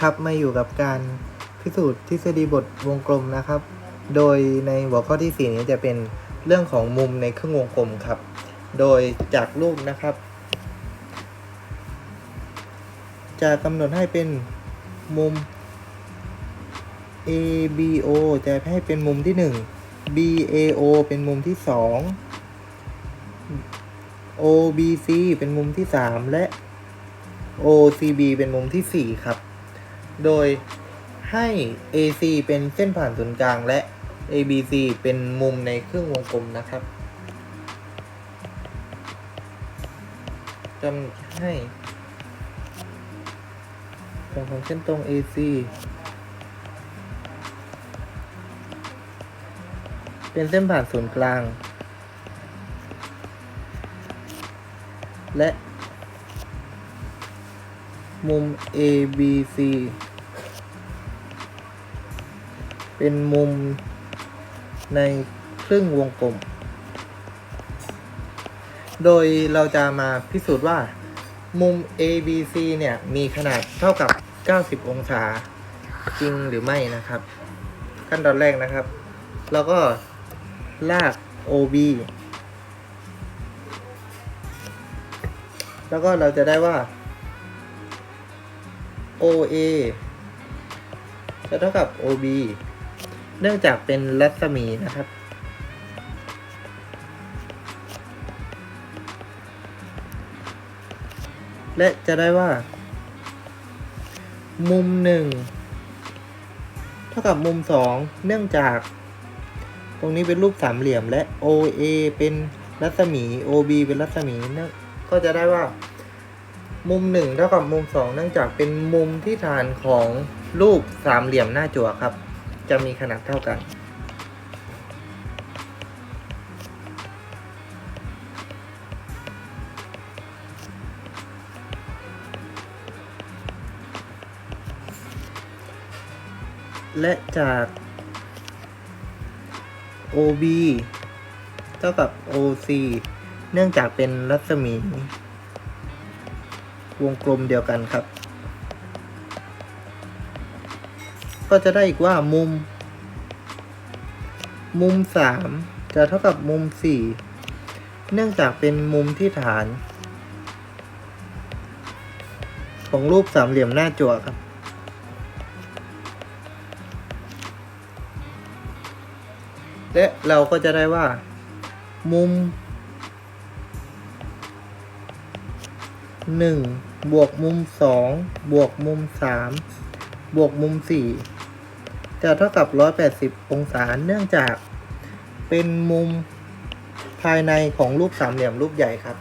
ครับมาอยู่กับการพิสูจน์ทฤษฎีบทวงกลมนะครับ โดยในหัวข้อที่ 4 นี้จะเป็นเรื่องของมุมในครึ่งวงกลมครับ โดยจากรูปนะครับ จะกำหนดให้เป็นมุม ABO จะให้เป็นมุมที่ 1 BAO เป็นมุมที่ 2 OBC เป็นมุมที่ 3 และ OCB เป็นมุมที่ 4 ครับ โดยให้ AC เป็นเส้นผ่านศูนย์กลางและ ABC เป็นมุมในครึ่งวงกลมนะครับกำหนดให้ตรงของเส้นตรง AC เป็นเส้นผ่านศูนย์กลาง และมุม ABC เป็นมุมในครึ่งวงกลม โดยเราจะมาพิสูจน์ว่า มุม ABC เนี่ย มีขนาดเท่ากับ 90 องศาจริงหรือไม่นะครับ ขั้นตอนแรกนะครับ เราก็ลาก OB แล้วก็เราจะได้ว่า OA จะเท่ากับ OB เนื่องจากเป็นรัศมีนะครับ และจะได้ว่า มุมหนึ่งเท่ากับมุมสองเนื่องจาก ตรงนี้เป็นรูปสามเหลี่ยมและ OA เป็นรัศมี OB เป็นรัศมีก็จะได้ว่า มุมหนึ่งเท่ากับมุมสองเนื่องจากเป็นมุมที่ฐานของรูปสามเหลี่ยมหน้าจั่วครับ จะมีขนาดเท่ากัน และจาก OB เท่ากับ OC เนื่องจากเป็นรัศมี วงกลมเดียวกันครับ ก็จะได้อีกว่ามุม มุมสามจะเท่ากับมุมสี่เนื่องจากเป็นมุมที่ฐาน ของรูปสามเหลี่ยมหน้าจั่วครับ และเราก็จะได้ว่า มุมหนึ่งบวกมุมสองบวกมุมสามบวกมุมสี่ จะเท่ากับร้อยแปดสิบองศา เนื่องจากเป็นมุมภายในของรูปสามเหลี่ยมรูปใหญ่ครับ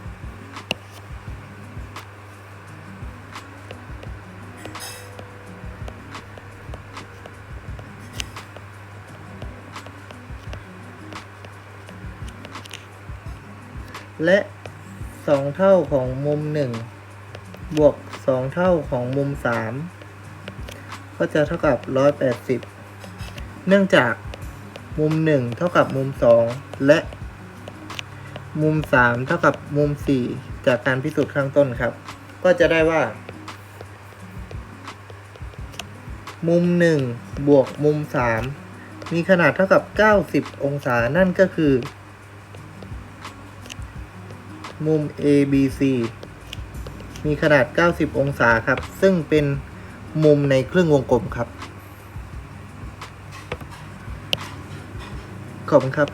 และสองเท่าของมุมหนึ่งบวกสองเท่าของมุมสามก็จะเท่ากับร้อยแปดสิบ เนื่องจากมุมหนึ่งเท่ากับมุมสองและมุมสามเท่ากับมุมสี่จากการพิสูจน์ข้างต้นครับ ก็จะได้ว่า มุมหนึ่งบวกมุมสามมีขนาดเท่ากับเก้าสิบองศานั่นก็คือ มุม ABC มีขนาด 90 องศาครับ ซึ่งเป็นมุมในครึ่งวงกลมครับ ขอบคุณครับ